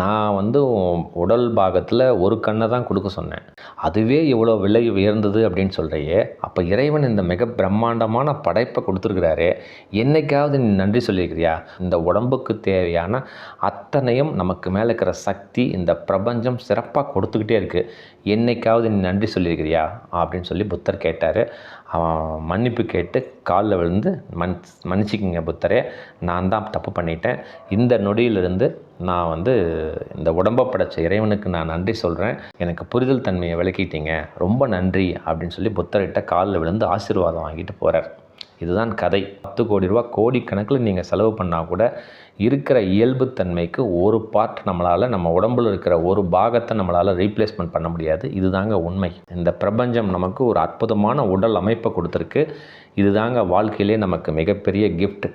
நான் வந்து உடல் பாகத்தில் ஒரு கண்ணை தான் கொடுக்க சொன்னேன். அதுவே இவ்வளோ விலை உயர்ந்தது அப்படின்னு சொல்கிறையே அப்போ இறைவன் இந்த மிக பிரம்மாண்டமான படைப்பை கொடுத்துருக்கிறாரு என்னைக்காவது நீ நன்றி சொல்லியிருக்கிறியா? இந்த உடம்புக்கு தேவையான அத்தனையும் நமக்கு மேலே இருக்கிற சக்தி இந்த பிரபஞ்சம் சிறப்பாக கொடுத்துக்கிட்டே இருக்குது என்னைக்காவது நீ நன்றி சொல்லியிருக்கிறியா? அப்படின்னு சொல்லி புத்தர் கேட்டார். அவன் மன்னிப்பு கேட்டு காலில் விழுந்து மன் மன்னிச்சிக்கிங்க புத்தரே நான் தான் தப்பு பண்ணிட்டேன். இந்த நொடியிலிருந்து நான் வந்து இந்த உடம்பை படைச்ச இறைவனுக்கு நான் நன்றி சொல்கிறேன் எனக்கு புரிதல் தன்மையை விளக்கிட்டீங்க. ரொம்ப நன்றி அப்படின்னு சொல்லி புத்தர்கிட்ட காலில் விழுந்து ஆசீர்வாதம் வாங்கிட்டு போகிறார் இதுதான் கதை. பத்து கோடி ரூபா கோடிக்கணக்கில் நீங்கள் செலவு பண்ணால் கூட இருக்கிற இயல்புத்தன்மைக்கு ஒரு பார்ட் நம்மளால் நம்ம உடம்புல இருக்கிற ஒரு பாகத்தை நம்மளால் ரீப்ளேஸ்மெண்ட் பண்ண முடியாது. இதுதாங்க உண்மை. இந்த பிரபஞ்சம் நமக்கு ஒரு அற்புதமான உடல் அமைப்பை கொடுத்துருக்கு. இதுதாங்க வாழ்க்கையிலே நமக்கு மிகப்பெரிய கிஃப்ட்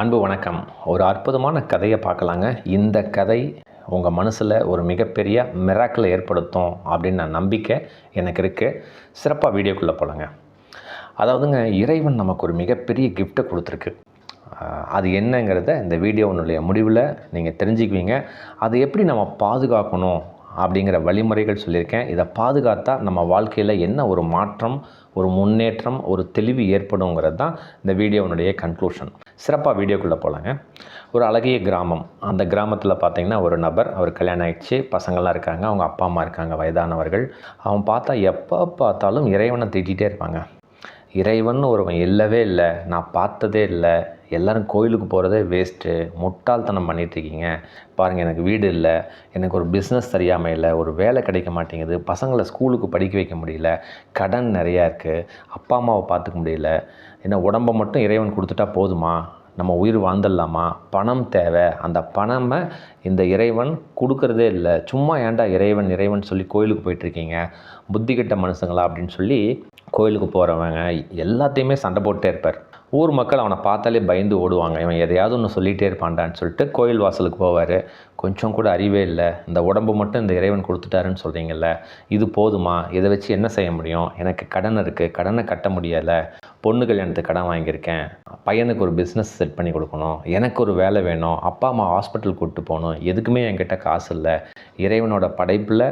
அன்பு வணக்கம். ஒரு அற்புதமான கதையை பார்க்கலாங்க. இந்த கதை உங்கள் மனசில் ஒரு மிகப்பெரிய மிராக்கில் ஏற்படுத்தும் அப்படின்னு நான் நம்பிக்கை எனக்கு இருக்குது சிறப்பாக வீடியோக்குள்ளே போகலாங்க அதாவதுங்க இறைவன் நமக்கு ஒரு மிகப்பெரிய கிஃப்ட்டை கொடுத்துருக்கு. அது என்னங்கிறத இந்த வீடியோனுடைய முடிவில் நீங்கள் தெரிஞ்சுக்குவீங்க. அதை எப்படி நம்ம பாதுகாக்கணும் அப்படிங்கிற வழிமுறைகள் சொல்லியிருக்கேன். இதை பாதுகாத்தா நம்ம வாழ்க்கையில் என்ன ஒரு மாற்றம் ஒரு முன்னேற்றம் ஒரு தெளிவு ஏற்படுங்கிறது தான் இந்த வீடியோனுடைய கன்க்ளூஷன் சிறப்பாக வீடியோக்குள்ளே போகலாங்க ஒரு அழகிய கிராமம். அந்த கிராமத்தில் பார்த்திங்கன்னா ஒரு நபர் அவர் கல்யாணம் ஆகிடுச்சு பசங்கள்லாம் இருக்காங்க அவங்க அப்பா அம்மா இருக்காங்க வயதானவர்கள். அவன் பார்த்தா எப்போ பார்த்தாலும் இறைவனை திட்டிகிட்டே இருப்பாங்க. இறைவன் ஒருவன் இல்லவே இல்லை. நான் பார்த்ததே இல்லை. எல்லோரும் கோயிலுக்கு போகிறதே வேஸ்ட்டு முட்டாள்தனம் பண்ணிகிட்ருக்கீங்க பாருங்கள் எனக்கு வீடு இல்லை. எனக்கு ஒரு பிஸ்னஸ் சரியாமல் இல்லை. ஒரு வேலை கிடைக்க மாட்டேங்குது. பசங்களை ஸ்கூலுக்கு படிக்க வைக்க முடியல. கடன் நிறையா இருக்குது அப்பா அம்மாவை பார்த்துக்க முடியல. என்ன உடம்பை மட்டும் இறைவன் கொடுத்துட்டா போதுமா? நம்ம உயிர் வாழ்ந்துடலாமா? பணம் தேவை. அந்த பணமை இந்த இறைவன் கொடுக்கறதே இல்லை. சும்மா ஏன்டா இறைவன் இறைவன் சொல்லி கோயிலுக்கு போயிட்டுருக்கீங்க? புத்தி கெட்ட மனுஷங்களா அப்படின்னு சொல்லி கோயிலுக்கு போகிறவங்க எல்லாத்தையுமே சண்டை போட்டே இருப்பார். ஊர் மக்கள் அவனை பார்த்தாலே பயந்து ஓடுவாங்க. இவன் எதையாவது ஒன்று சொல்லிகிட்டே இருப்பான்டான்னு சொல்லிட்டு கோயில் வாசலுக்கு போவார். கொஞ்சம் கூட அறிவே இல்லை. இந்த உடம்பு மட்டும் இந்த இறைவன் கொடுத்துட்டாருன்னு சொல்கிறீங்கல்ல இது போதுமா? இதை வச்சு என்ன செய்ய முடியும்? எனக்கு கடன் இருக்குது கடனை கட்ட முடியலை. பொண்ணு கல்யாணத்துக்கு கடன் வாங்கியிருக்கேன். பையனுக்கு ஒரு பிஸ்னஸ் செட் பண்ணி கொடுக்கணும். எனக்கு ஒரு வேலை வேணும். அப்பா அம்மா ஹாஸ்பிட்டல் கூப்பிட்டு போகணும். எதுக்குமே என்கிட்ட காசு இல்லை. இறைவனோட படைப்பில்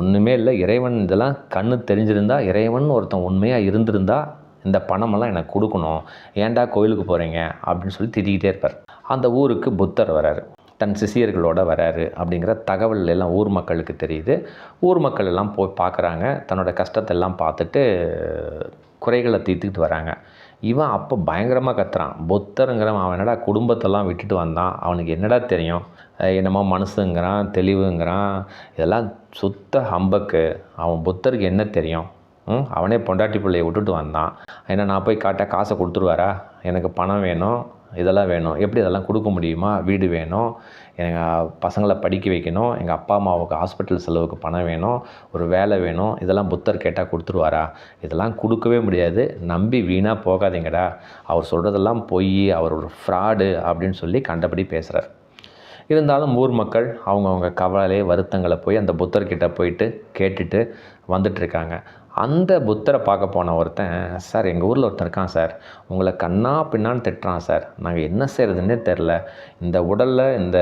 ஒன்றுமே இல்லை. இறைவன் இதெல்லாம் கண்ணு தெரிஞ்சிருந்தா இறைவன் ஒருத்தன் உண்மையாக இருந்திருந்தா இந்த பணமெல்லாம் எனக்கு கொடுக்கணும். ஏன்டா கோயிலுக்கு போகிறீங்க அப்படின்னு சொல்லி திட்டிக்கிட்டே இருப்பார். அந்த ஊருக்கு புத்தர் வராரு. தன் சிசியர்களோடு வராரு அப்படிங்கிற தகவல் எல்லாம் ஊர் மக்களுக்கு தெரியுது. ஊர் மக்கள் எல்லாம் போய் பார்க்குறாங்க தன்னோட கஷ்டத்தை எல்லாம் பார்த்துட்டு குறைகளை தீர்த்துக்கிட்டு வராங்க. இவன் அப்போ பயங்கரமாக கத்துறான். புத்தருங்கிறவன் அவன் என்னடா குடும்பத்தெல்லாம் விட்டுட்டு வந்தான்? அவனுக்கு என்னடா தெரியும்? என்னமோ மனசுங்கிறான் தெளிவுங்கிறான். இதெல்லாம் சுத்த ஹம்பக்கு. அவன் புத்தருக்கு என்ன தெரியும்? ம், அவனே பொண்டாட்டி பிள்ளையை விட்டுட்டு வந்தான். ஏன்னா நான் போய் காட்ட காசை கொடுத்துருவாரா? எனக்கு பணம் வேணும் இதெல்லாம் வேணும். எப்படி இதெல்லாம் கொடுக்க முடியுமா? வீடு வேணும் எங்கள் பசங்களை படிக்க வைக்கணும் எங்கள் அப்பா அம்மாவுக்கு ஹாஸ்பிட்டல் செலவுக்கு பணம் வேணும் ஒரு வேலை வேணும் இதெல்லாம் புத்தர் கேட்டால் கொடுத்துருவாரா? இதெல்லாம் கொடுக்கவே முடியாது. நம்பி வீணாக போகாதீங்கடா. அவர் சொல்கிறதெல்லாம் பொய் அவர் ஒரு ஃப்ராடு அப்படின்னு சொல்லி கண்டபடி பேசுகிறார் இருந்தாலும் ஊர் மக்கள் அவங்கவுங்க கவலை வருத்தங்களை போய் அந்த புத்தர்கிட்ட போயிட்டு கேட்டுட்டு வந்துட்டுருக்காங்க அந்த புத்தரை பார்க்க போன ஒருத்தன் சார் எங்கள் ஊரில் ஒருத்தன் இருக்கான் சார். உங்களை கண்ணா பின்னான்னு திட்டுறான் சார். நாங்கள் என்ன செய்கிறதுன்னே தெரில. இந்த உடலில் இந்த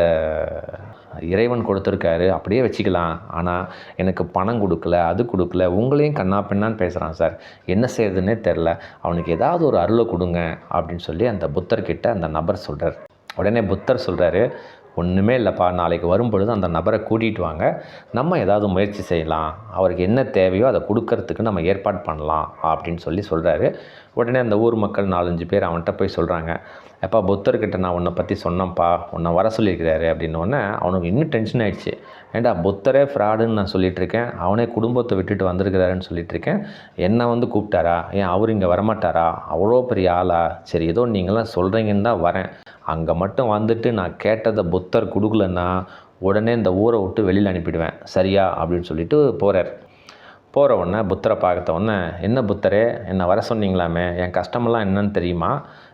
இறைவன் கொடுத்துருக்காரு அப்படியே வச்சுக்கலாம். ஆனால் எனக்கு பணம் கொடுக்கல அது கொடுக்கல. உங்களையும் கண்ணா பின்னான்னு பேசுகிறான் சார். என்ன செய்கிறதுன்னே தெரில. அவனுக்கு ஏதாவது ஒரு அருளை கொடுங்க அப்படின்னு சொல்லி அந்த புத்தர்கிட்ட அந்த நபர் சொல்கிறார் உடனே புத்தர் சொல்கிறாரு ஒன்றுமே இல்லைப்பா. நாளைக்கு வரும்பொழுது அந்த நபரை கூட்டிகிட்டு வாங்க. நம்ம ஏதாவது முயற்சி செய்யலாம். அவருக்கு என்ன தேவையோ அதை கொடுக்கறதுக்கு நம்ம ஏற்பாடு பண்ணலாம் அப்படின்னு சொல்லி சொல்கிறாரு உடனே அந்த ஊர் மக்கள் நாலஞ்சு பேர் அவன்கிட்ட போய் சொல்கிறாங்க எப்பா புத்தர்கிட்ட நான் உன்னை பற்றி சொன்னேன்ப்பா. உன்னை வர சொல்லியிருக்கிறாரு அப்படின்னோடனே அவனுக்கு இன்னும் டென்ஷன் ஆயிடுச்சு. ஏண்டா புத்தரே ஃப்ராடுன்னு நான் சொல்லிகிட்ருக்கேன் அவனே குடும்பத்தை விட்டுட்டு வந்திருக்கிறாருன்னு சொல்லிகிட்ருக்கேன் என்னை வந்து கூப்பிட்டாரா? ஏன் அவர் இங்கே வரமாட்டாரா? அவ்வளோ பெரிய ஆளா? சரி ஏதோ நீங்களாம் சொல்கிறீங்கன்னு தான் வரேன். அங்கே மட்டும் வந்துட்டு நான் கேட்டதை புத்தர் கொடுக்கலன்னா உடனே இந்த ஊரை விட்டு வெளியில் அனுப்பிடுவேன். சரியா? அப்படின்னு சொல்லிட்டு போகிறார் போகிற உடனே புத்தரை பார்த்த உடனே என்ன புத்தரே? என்னை வர சொன்னீங்களாமே? என் கஷ்டமெல்லாம் என்னன்னு தெரியுமா?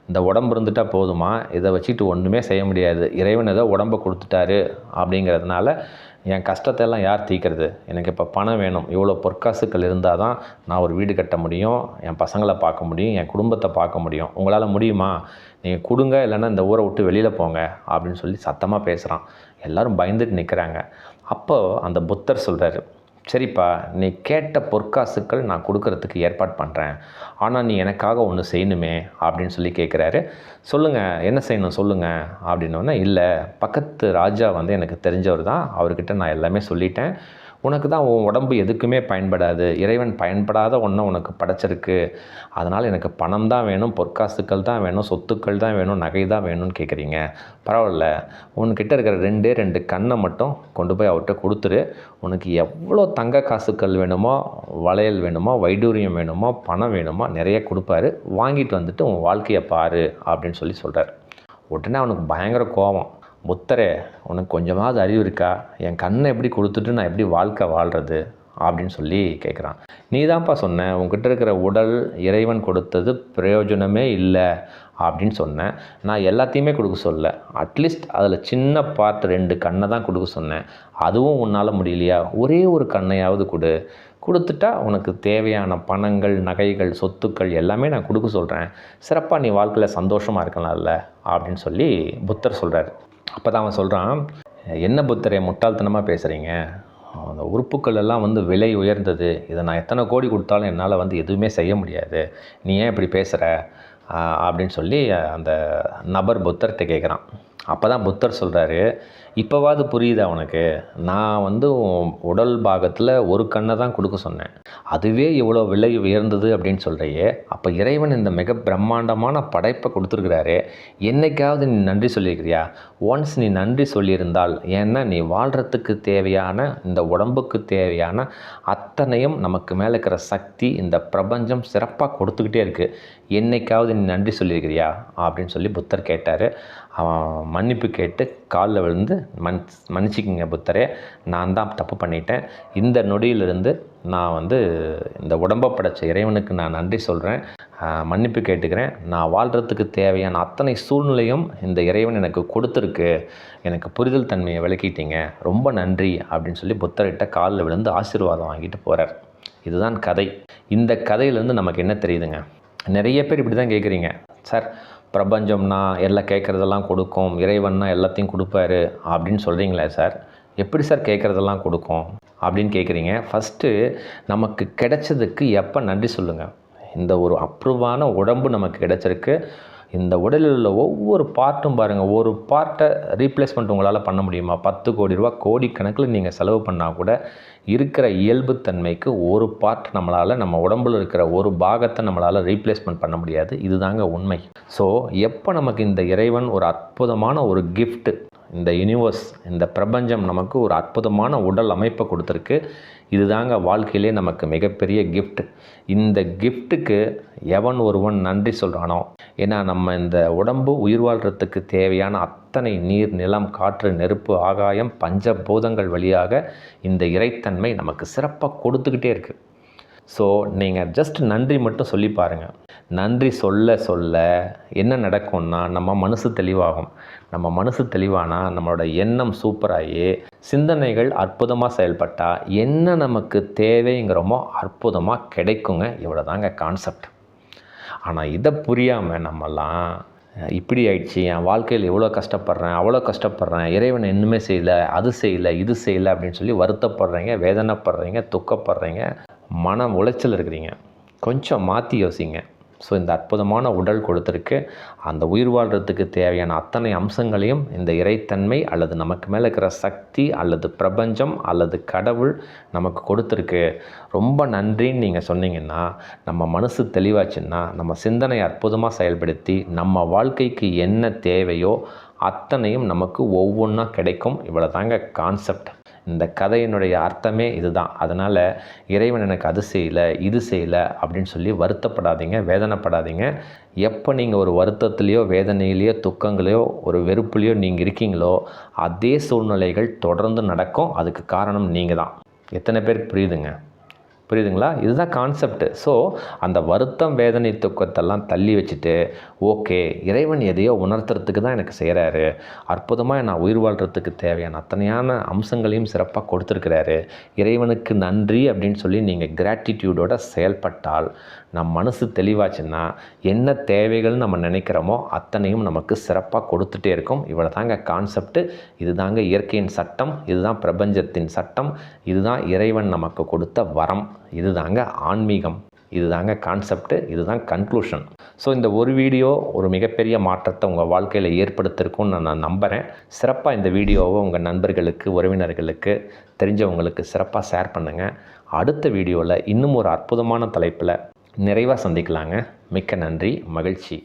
இந்த உடம்பு இருந்துட்டா போதுமா? இதை வச்சுட்டு ஒன்றுமே செய்ய முடியாது. இறைவன் ஏதோ உடம்பை கொடுத்துட்டாரு. அப்படிங்கிறதுனால என் கஷ்டத்தை எல்லாம் யார் தீக்கிறது எனக்கு இப்போ பணம் வேணும். இவ்வளோ பொற்காசுக்கள் இருந்தால் தான் நான் ஒரு வீடு கட்ட முடியும். என் பசங்களை பார்க்க முடியும். என் குடும்பத்தை பார்க்க முடியும். உங்களால் முடியுமா? நீங்கள் கொடுங்க இல்லைன்னா இந்த ஊரை விட்டு வெளியில் போங்க அப்படின்னு சொல்லி சத்தமாக பேசுகிறான் எல்லாரும் பயந்துட்டு நிற்கிறாங்க அப்போ அந்த புத்தர் சொல்கிறாரு சரிப்பா நீ கேட்ட பொற்காசுக்கள் நான் கொடுக்கறதுக்கு ஏற்பாடு பண்ணுறேன் ஆனால் நீ எனக்காக ஒன்று செய்யணுமே அப்படின்னு சொல்லி கேட்குறாரு சொல்லுங்கள் என்ன செய்யணும் சொல்லுங்கள் அப்படின்னோடனே இல்லை பக்கத்து ராஜா வந்து எனக்கு தெரிஞ்சவர் தான் அவர்கிட்ட நான் எல்லாமே சொல்லிட்டேன். உனக்கு தான் உன் உடம்பு எதுக்குமே பயன்படாது. இறைவன் பயன்படாத ஒன்றை உனக்கு படைச்சிருக்கு. அதனால் எனக்கு பணம் தான் வேணும் பொற்காசுக்கள் தான் வேணும் சொத்துக்கள் தான் வேணும் நகை தான் வேணும்னு கேட்குறீங்க பரவாயில்ல. உன்கிட்ட இருக்கிற ரெண்டே ரெண்டு கண்ணை மட்டும் கொண்டு போய் அவர்கிட்ட கொடுத்துரு. உனக்கு எவ்வளோ தங்க காசுக்கள் வேணுமோ வளையல் வேணுமோ வைடூரியம் வேணுமோ பணம் வேணுமோ நிறைய கொடுப்பாரு. வாங்கிட்டு வந்துட்டு உன் வாழ்க்கையை பாரு அப்படின்னு சொல்லி சொல்கிறார் உடனே அவனுக்கு பயங்கர கோபம். புத்தரே உனக்கு கொஞ்சமாவது அறிவு இருக்கா? என் கண்ணை எப்படி கொடுத்துட்டு நான் எப்படி வாழ்க்கை வாழ்கிறது அப்படின்னு சொல்லி கேட்குறான் நீ தான்ப்பா சொன்ன உங்ககிட்ட இருக்கிற உடல் இறைவன் கொடுத்தது பிரயோஜனமே இல்லை அப்படின்னு சொன்னேன். நான் எல்லாத்தையுமே கொடுக்க சொல்ல. அட்லீஸ்ட் அதில் சின்ன பார்ட் ரெண்டு கண்ணை தான் கொடுக்க சொன்னேன். அதுவும் உன்னால் முடியலையா? ஒரே ஒரு கண்ணையாவது கொடு. கொடுத்துட்டா உனக்கு தேவையான பணங்கள் நகைகள் சொத்துக்கள் எல்லாமே நான் கொடுக்க சொல்கிறேன் சிறப்பாக நீ வாழ்க்கையில் சந்தோஷமாக இருக்கலாம்ல அப்படின்னு சொல்லி புத்தர் சொல்கிறார் அப்போ தான் அவன் சொல்கிறான் என்ன புத்தரே முட்டாள்தனமாக பேசுகிறீங்க அந்த உறுப்புக்கள் எல்லாம் வந்து விலை உயர்ந்தது. இதை நான் எத்தனை கோடி கொடுத்தாலும் என்னால் வந்து எதுவுமே செய்ய முடியாது. நீ ஏன் இப்படி பேசுகிற அப்படின்னு சொல்லி அந்த நபர் புத்தர்கிட்ட கேட்குறான் அப்போ தான் புத்தர் சொல்கிறாரு இப்போவாது புரியுது அவனுக்கு நான் வந்து உடல் பாகத்தில் ஒரு கண்ணை தான் கொடுக்க சொன்னேன். அதுவே இவ்வளோ விலை உயர்ந்தது அப்படின்னு சொல்கிறையே அப்போ இறைவன் இந்த மிக பிரம்மாண்டமான படைப்பை கொடுத்துருக்கிறாரு என்னைக்காவது நீ நன்றி சொல்லியிருக்கிறியா? ஒன்ஸ் நீ நன்றி சொல்லியிருந்தால் ஏன்னா நீ வாழ்கிறதுக்கு தேவையான இந்த உடம்புக்கு தேவையான அத்தனையும் நமக்கு மேலே இருக்கிற சக்தி இந்த பிரபஞ்சம் சிறப்பாக கொடுத்துக்கிட்டே இருக்குது என்னைக்காவது நீ நன்றி சொல்லியிருக்கிறியா? அப்படின்னு சொல்லி புத்தர் கேட்டார். அவன் மன்னிப்பு கேட்டு காலில் விழுந்து மன் மன்னிச்சிக்கிங்க புத்தரே நான் தான் தப்பு பண்ணிட்டேன். இந்த நொடியிலிருந்து நான் வந்து இந்த உடம்பை படைச்ச இறைவனுக்கு நான் நன்றி சொல்கிறேன் மன்னிப்பு கேட்டுக்கிறேன். நான் வாழ்கிறதுக்கு தேவையான அத்தனை சூழ்நிலையும் இந்த இறைவன் எனக்கு கொடுத்துருக்கு. எனக்கு புரிதல் தன்மையை விளக்கிட்டீங்க. ரொம்ப நன்றி அப்படின்னு சொல்லி புத்தர்கிட்ட காலில் விழுந்து ஆசீர்வாதம் வாங்கிட்டு போகிறார் இதுதான் கதை. இந்த கதையிலேருந்து நமக்கு என்ன தெரியுதுங்க? நிறைய பேர் இப்படி தான் கேட்குறீங்க சார் பிரபஞ்சம்னா எல்லாம் கேட்குறதெல்லாம் கொடுக்கும் இறைவன்னா எல்லாத்தையும் கொடுப்பாரு அப்படின்னு சொல்கிறீங்களே சார். எப்படி சார் கேட்குறதெல்லாம் கொடுக்கும் அப்படின்னு கேட்குறீங்க. ஃபஸ்ட்டு நமக்கு கிடைச்சதுக்கு எப்போ நன்றி சொல்லுங்கள் இந்த ஒரு அப்ரூவான உடம்பு நமக்கு கிடைச்சிருக்கு. இந்த உடலில் உள்ள ஒவ்வொரு பார்ட்டும் பாருங்கள் ஒரு பார்ட்டை ரீப்ளேஸ்மெண்ட் உங்களால் பண்ண முடியுமா? பத்து கோடி ரூபா கோடிக்கணக்கில் நீங்கள் செலவு பண்ணால் கூட இருக்கிற இயல்புத்தன்மைக்கு ஒரு பார்ட் நம்மளால் நம்ம உடம்பில் இருக்கிற ஒரு பாகத்தை நம்மளால் ரீப்ளேஸ்மெண்ட் பண்ண முடியாது. இதுதாங்க உண்மை. ஸோ எப்போ நமக்கு இந்த இறைவன் ஒரு அற்புதமான ஒரு கிஃப்ட்டு இந்த யூனிவர்ஸ் இந்த பிரபஞ்சம் நமக்கு ஒரு அற்புதமான உடல் அமைப்பை கொடுத்துருக்கு. இதுதாங்க வாழ்க்கையிலே நமக்கு மிகப்பெரிய கிஃப்ட் இந்த கிஃப்ட்டுக்கு எவன் ஒருவன் நன்றி சொல்கிறானோ ஏன்னா நம்ம இந்த உடம்பு உயிர் வாழ்கிறதுக்கு தேவையான அத்தனை நீர் நிலம் காற்று நெருப்பு ஆகாயம் பஞ்சபூதங்கள் வழியாக இந்த இறைத்தன்மை நமக்கு சிறப்பாக கொடுத்துக்கிட்டே இருக்குது ஸோ நீங்கள் ஜஸ்ட் நன்றி மட்டும் சொல்லி பாருங்கள் நன்றி சொல்ல சொல்ல என்ன நடக்கும்னா நம்ம மனசு தெளிவாகும். நம்ம மனசு தெளிவானால் நம்மளோட எண்ணம் சூப்பராகி சிந்தனைகள் அற்புதமாக செயல்பட்டால் என்ன நமக்கு தேவைங்கிறோமோ அற்புதமாக கிடைக்குங்க. இவ்வளோ தாங்க கான்செப்ட் ஆனால் இதை புரியாமல் நம்மலாம் இப்படி ஆயிடுச்சு என் வாழ்க்கையில் எவ்வளோ கஷ்டப்படுறேன் அவ்வளோ கஷ்டப்படுறேன் இறைவன் இன்னுமே செய்யலை அது செய்யலை இது செய்யலை அப்படின்னு சொல்லி வருத்தப்படுறீங்க வேதனைப்படுறீங்க துக்கப்படுறீங்க மன உளைச்சல் இருக்கிறீங்க. கொஞ்சம் மாற்றி யோசிங்க. ஸோ இந்த அற்புதமான உடல் கொடுத்துருக்கு. அந்த உயிர் வாழ்கிறதுக்கு தேவையான அத்தனை அம்சங்களையும் இந்த இறைத்தன்மை அல்லது நமக்கு மேலே இருக்கிற சக்தி அல்லது பிரபஞ்சம் அல்லது கடவுள் நமக்கு கொடுத்துருக்கு. ரொம்ப நன்றின்னு நீங்கள் சொன்னீங்கன்னா நம்ம மனசு தெளிவாச்சுன்னா நம்ம சிந்தனை அற்புதமாக செயல்படுத்தி நம்ம வாழ்க்கைக்கு என்ன தேவையோ அத்தனையும் நமக்கு ஒவ்வொன்றா கிடைக்கும். இவ்வளோ தாங்க கான்செப்ட் இந்த கதையினுடைய அர்த்தமே இதுதான். அதனால் இறைவன் எனக்கு அது செய்யலை இது செய்யலை அப்படின்னு சொல்லி வருத்தப்படாதீங்க வேதனைப்படாதீங்க. எப்போ நீங்கள் ஒரு வருத்தத்துலேயோ வேதனையிலையோ துக்கங்களையோ ஒரு வெறுப்புலையோ நீங்கள் இருக்கீங்களோ அதே சூழ்நிலைகள் தொடர்ந்து நடக்கும். அதுக்கு காரணம் நீங்கள் தான் எத்தனை பேருக்கு புரியுதுங்க? புரியுதுங்களா? இதுதான் கான்செப்ட் ஸோ அந்த வருத்தம் வேதனை துக்கத்தெல்லாம் தள்ளி வச்சுட்டு ஓகே இறைவன் எதையோ உணர்த்துறதுக்கு தான் எனக்கு செய்கிறாரு அற்புதமாக நான் உயிர் வாழ்கிறதுக்கு தேவையான அத்தனையான அம்சங்களையும் சிறப்பாக கொடுத்துருக்கிறாரு. இறைவனுக்கு நன்றி அப்படின்னு சொல்லி நீங்கள் கிராட்டிடியூடோட செயல்பட்டால் நம் மனசு தெளிவாச்சுன்னா என்ன தேவைகள்னு நம்ம நினைக்கிறோமோ அத்தனையும் நமக்கு சிறப்பாக கொடுத்துட்டே இருக்கும். இவ்வளோ தாங்க கான்செப்ட் இது தாங்க இயற்கையின் சட்டம். இதுதான் பிரபஞ்சத்தின் சட்டம். இதுதான் இறைவன் நமக்கு கொடுத்த வரம். இது தாங்க ஆன்மீகம் இது தாங்க கான்செப்ட் இதுதான் கன்க்ளூஷன் ஸோ இந்த ஒரு வீடியோ ஒரு மிகப்பெரிய மாற்றத்தை உங்கள் வாழ்க்கையில் ஏற்படுத்திருக்கும்னு நான் நான் நம்புகிறேன் சிறப்பாக இந்த வீடியோவை உங்கள் நண்பர்களுக்கு உறவினர்களுக்கு தெரிஞ்சவங்களுக்கு சிறப்பாக ஷேர் பண்ணுங்கள் அடுத்த வீடியோவில் இன்னும் ஒரு அற்புதமான தலைப்பில் நிறைவாக சந்திக்கலாங்க. மிக்க நன்றி மகிழ்ச்சி.